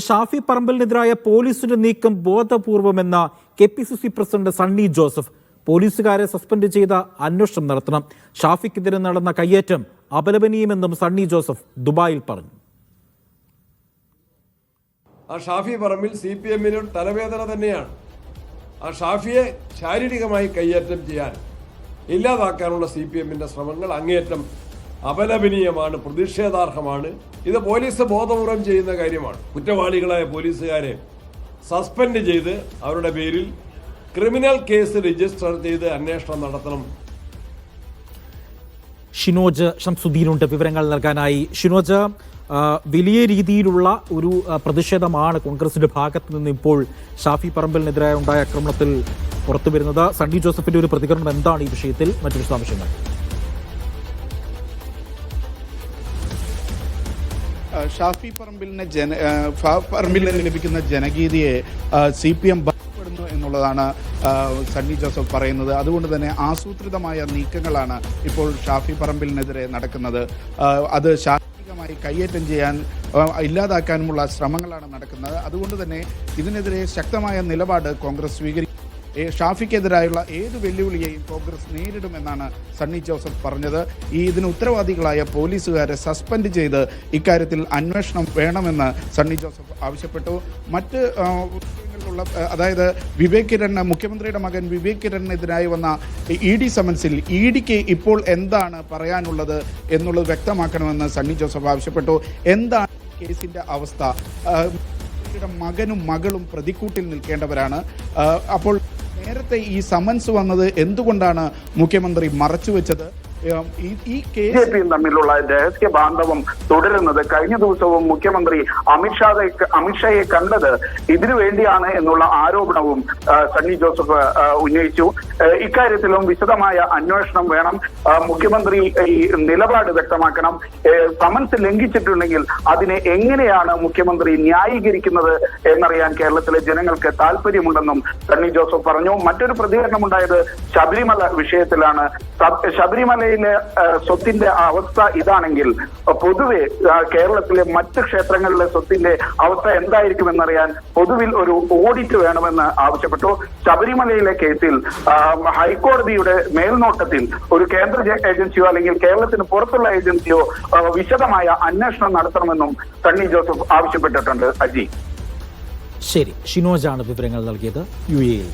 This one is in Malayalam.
ഷാഫി പറമ്പലിനെതിരായ പോലീസിന്റെ നീക്കം ബോധപൂർവമെന്ന K P C C president Sunny Joseph പോലീസുകാരെ സസ്പെൻഡ് ചെയ്ത അന്വേഷണം നടത്തണം. ഷാഫിക്കെതിരെ നടന്ന കയ്യേറ്റം അപലപനീയമെന്നും സണ്ണി ജോസഫ് ദുബായിൽ പറഞ്ഞു. ആ ഷാഫി പറമ്പിൽ സി പി എമ്മിന് തലവേദന തന്നെയാണ്. ആ ഷാഫിയെ ശാരീരികമായി കയ്യേറ്റം ചെയ്യാൻ ഇല്ലാതാക്കാനുള്ള സി പി എമ്മിന്റെ ശ്രമങ്ങൾ അങ്ങേയറ്റം അപലപനീയമാണ് പ്രതിഷേധാർഹമാണ്. ഇത് പോലീസ് ബോധപൂർവം ചെയ്യുന്ന കാര്യമാണ്. കുറ്റവാളികളായ പോലീസുകാരെ സസ്പെൻഡ് ചെയ്ത് അവരുടെ പേരിൽ ക്രിമിനൽ കേസ് രജിസ്റ്റർ ചെയ്ത് അന്വേഷണം നടത്തണം. ഷിനോജ് ഷംസുദ്ദീനുണ്ട് വിവരങ്ങൾ നൽകാനായി. ഷിനോജ് വലിയ രീതിയിലുള്ള ഒരു പ്രതിഷേധമാണ് കോൺഗ്രസിന്റെ ഭാഗത്ത് നിന്ന് ഇപ്പോൾ ഷാഫി പറമ്പലിനെതിരായ ഉണ്ടായ ആക്രമണത്തിൽ പുറത്തു വരുന്നത് സണ്ണി ജോസഫിന്റെ ഒരു പ്രതികരണം എന്താണ് ഈ വിഷയത്തിൽ? മറ്റു വിശദാംശങ്ങൾ. ഷാഫി പറമ്പിലിനെ ജന പറമ്പിൽ നിന്ന് ലഭിക്കുന്ന ജനഗീതിയെ സി പി എം ഭയപ്പെടുന്നു എന്നുള്ളതാണ് സണ്ണി ജോസഫ് പറയുന്നത്. അതുകൊണ്ട് തന്നെ ആസൂത്രിതമായ നീക്കങ്ങളാണ് ഇപ്പോൾ ഷാഫി പറമ്പിലിനെതിരെ നടക്കുന്നത്. അത് ശാരീരികമായി കയ്യേറ്റം ചെയ്യാൻ ഇല്ലാതാക്കാനുമുള്ള ശ്രമങ്ങളാണ് നടക്കുന്നത്. അതുകൊണ്ട് തന്നെ ഇതിനെതിരെ ശക്തമായ നിലപാട് കോൺഗ്രസ് സ്വീകരിക്കും ഷാഫിക്കെതിരായുള്ള ഏത് വെല്ലുവിളിയെയും കോൺഗ്രസ് നേരിടുമെന്നാണ് സണ്ണി ജോസഫ് പറഞ്ഞത്. ഈ ഇതിന് ഉത്തരവാദികളായ പോലീസുകാരെ സസ്പെൻഡ് ചെയ്ത് ഇക്കാര്യത്തിൽ അന്വേഷണം വേണമെന്ന് സണ്ണി ജോസഫ് ആവശ്യപ്പെട്ടു. മറ്റ് അതായത് വിവേക് കിരൺ മുഖ്യമന്ത്രിയുടെ മകൻ വിവേക് കിരണിനെതിരായി വന്ന ഇ ഡി സമൻസിൽ ഇ ഡിക്ക് ഇപ്പോൾ എന്താണ് പറയാനുള്ളത് എന്നുള്ളത് വ്യക്തമാക്കണമെന്ന് സണ്ണി ജോസഫ് ആവശ്യപ്പെട്ടു. എന്താണ് കേസിന്റെ അവസ്ഥ? മകനും മകളും പ്രതിക്കൂട്ടിൽ നിൽക്കേണ്ടവരാണ്. അപ്പോൾ നേരത്തെ ഈ സമൻസ് വന്നത് എന്തുകൊണ്ടാണ് മുഖ്യമന്ത്രി മറച്ചുവെച്ചത്? ഈ- ബി ജെ തമ്മിലുള്ള രഹസ്യ ബാന്ധവം തുടരുന്നത് കഴിഞ്ഞ ദിവസവും മുഖ്യമന്ത്രി അമിത്ഷാ അമിത്ഷായെ കണ്ടത് ഇതിനു വേണ്ടിയാണ് എന്നുള്ള ആരോപണവും സണ്ണി ജോസഫ് ഉന്നയിച്ചു. ഇക്കാര്യത്തിലും വിശദമായ അന്വേഷണം വേണം. മുഖ്യമന്ത്രി ഈ നിലപാട് വ്യക്തമാക്കണം. സമൻസ് ലംഘിച്ചിട്ടുണ്ടെങ്കിൽ അതിനെ എങ്ങനെയാണ് മുഖ്യമന്ത്രി ന്യായീകരിക്കുന്നത് എന്നറിയാൻ കേരളത്തിലെ ജനങ്ങൾക്ക് താല്പര്യമുണ്ടെന്നും സണ്ണി ജോസഫ് പറഞ്ഞു. മറ്റൊരു പ്രതികരണമുണ്ടായത് ശബരിമല വിഷയത്തിലാണ്. സബ്- ആ, സ്വത്തിന്റെ അവസ്ഥ ഇതാണെങ്കിൽ പൊതുവെ കേരളത്തിലെ മറ്റ് ക്ഷേത്രങ്ങളിലെ സ്വത്തിന്റെ അവസ്ഥ എന്തായിരിക്കും എന്തായിരിക്കുമെന്നറിയാൻ പൊതുവിൽ ഒരു ഓഡിറ്റ് വേണമെന്ന് ആവശ്യപ്പെട്ടു. ശബരിമലയിലെ കേസിൽ ഹൈക്കോടതിയുടെ മേൽനോട്ടത്തിൽ ഒരു കേന്ദ്ര ഏജൻസിയോ അല്ലെങ്കിൽ കേരളത്തിന് പുറത്തുള്ള ഏജൻസിയോ വിശദമായ അന്വേഷണം നടത്തണമെന്നും സണ്ണി ജോസഫ് ആവശ്യപ്പെട്ടിട്ടുണ്ട്. അജി. ശരി ഷിനോജാണ് വിവരങ്ങൾ നൽകിയത്. യു എയിൽ